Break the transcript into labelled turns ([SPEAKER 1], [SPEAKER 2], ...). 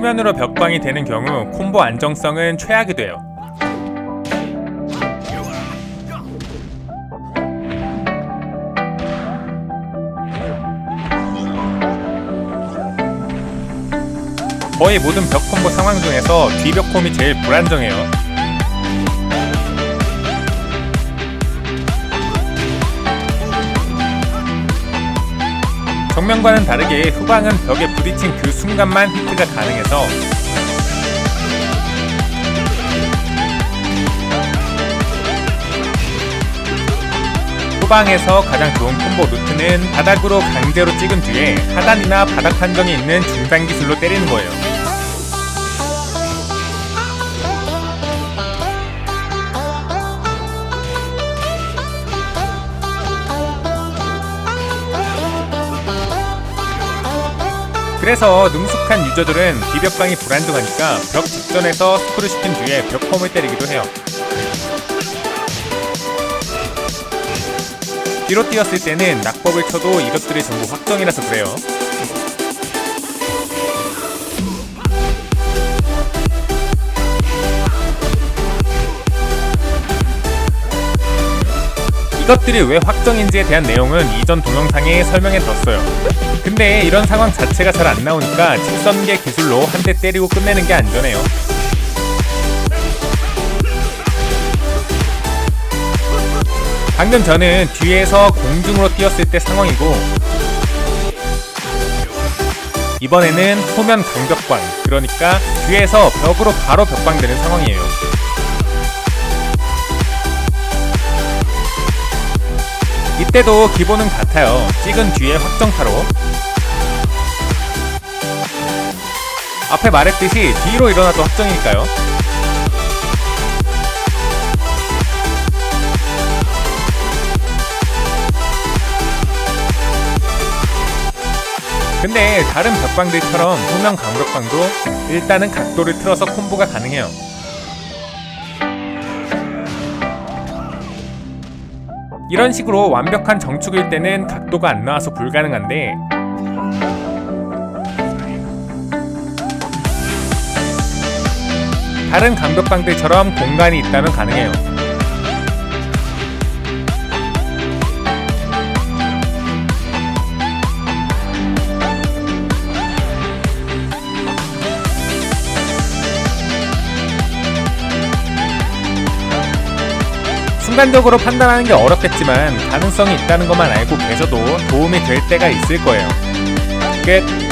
[SPEAKER 1] 후면으로 벽방이 되는 경우 콤보 안정성은 최악이 돼요. 거의 모든 벽 콤보 상황 중에서 뒤벽 콤이 제일 불안정해요. 정면과는 다르게 후방은 벽에 부딪힌 그 순간만 히트가 가능해서 후방에서 가장 좋은 콤보 루트는 바닥으로 강제로 찍은 뒤에 하단이나 바닥 판정이 있는 중단 기술로 때리는 거예요. 그래서 능숙한 유저들은 비벽방이 불안정하니까 벽 직전에서 스크루 시킨 뒤에 벽홈을 때리기도 해요. 뒤로 뛰었을 때는 낙법을 쳐도 이것들이 전부 확정이라서 그래요. 이것들이 왜 확정인지에 대한 내용은 이전 동영상에 설명해 뒀어요. 근데 이런 상황 자체가 잘 안 나오니까 직선계 기술로 한 대 때리고 끝내는 게 안전해요. 방금 저는 뒤에서 공중으로 뛰었을 때 상황이고 이번에는 후면 강벽광 그러니까 뒤에서 벽으로 바로 벽광되는 상황이에요. 이때도 기본은 같아요. 찍은 뒤에 확정타로 앞에 말했듯이 뒤로 일어나도 확정이니까요. 근데 다른 벽방들처럼 후면 강벽방도 일단은 각도를 틀어서 콤보가 가능해요. 이런 식으로 완벽한 정축일 때는 각도가 안 나와서 불가능한데 다른 강벽방들처럼 공간이 있다면 가능해요. 순간적으로 판단하는 게 어렵겠지만 가능성이 있다는 것만 알고 계셔도 도움이 될 때가 있을 거예요. 끝.